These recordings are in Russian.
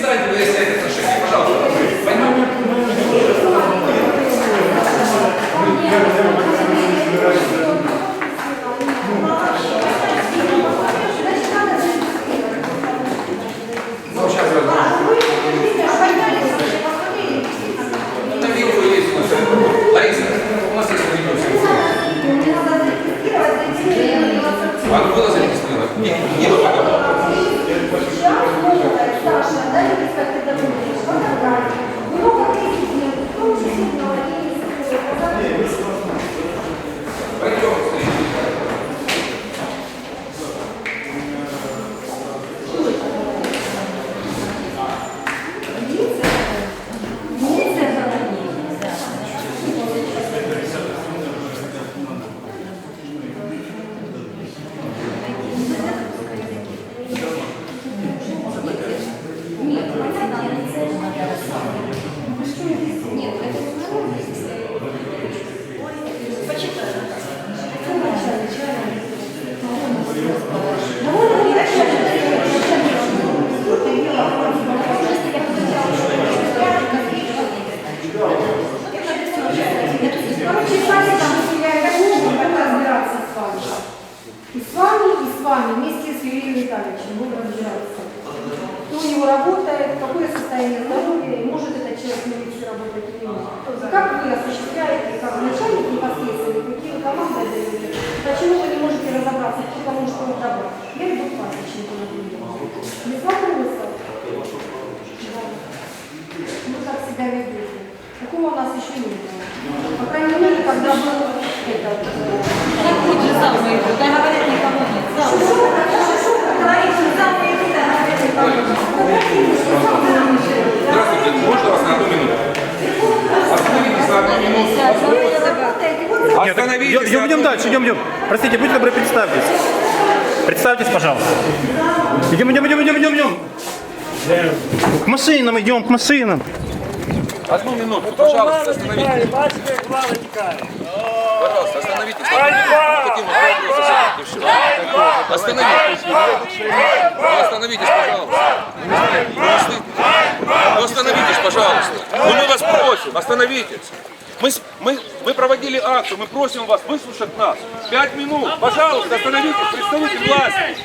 Перестаньте, если Состояние здоровья, и может этот человек в милиции работать или нет. Как вы осуществляете, как начальник непосредственно, какие вы команды отдаете? Почему вы не можете разобраться, кто кому что отдавать? Я иду к пасечнику, например. Не смысл? Да. Ну, так себя ведете. Такого у нас еще не было. По крайней мере, когда был этот... э, Так тут же зал выйдет, да говорят никого нет. Зал. Здравствуйте, можно вас на одну минуту? Остановитесь на одну минуту. Нет, так Остановитесь. Идем, идем, идем дальше, идем, идем. Простите, будьте добры, представьтесь. Представьтесь, пожалуйста. Идем, идем, идем, идем, идем, идем. К машинам идем, к машинам. Одну минуту, пожалуйста, остановитесь. Пожалуйста, остановитесь. Остановитесь. Остановитесь, пожалуйста. Остановитесь, пожалуйста. Ну, мы вас просим, остановитесь. Мы, мы, мы проводили акцию, мы просим вас выслушать нас. Пять минут, пожалуйста, остановитесь, представитель власти.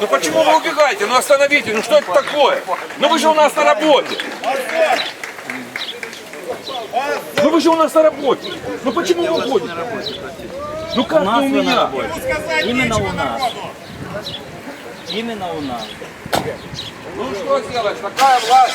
Ну почему вы убегаете? Ну остановите, ну что это такое? Ну вы же у нас на работе. Ну вы же у нас на работе. Ну почему вы уходите? Ну как не у меня? Именно у нас. Именно у нас. Ну что делать? Такая власть.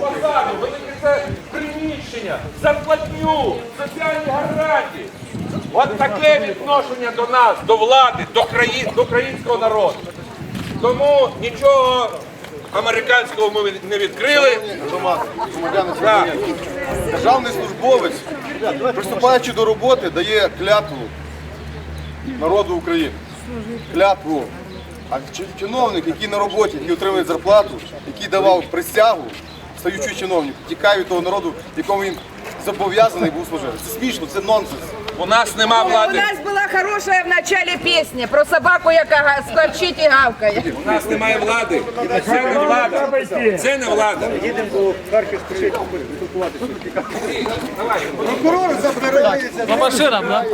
посаду, велике приміщення, зарплатню, соціальні гарантії. От таке відношення до нас, до влади, до країн, до українського народу. Тому нічого американського ми не відкрили. Так. Державний службовець, приступаючи до роботи, дає клятву народу України. Клятву. А чиновник, який на роботі, який отримує зарплату, який давав присягу, стаючи чиновником, тікає від того народу, якому він зобов'язаний був служити. Це смішно, це нонсенс. У нас нема У влади. нас була хороша в началі пісня про собаку, яка га- скавчить і гавкає. У нас немає влади. Це не влада. Це не влада. По машинам, да?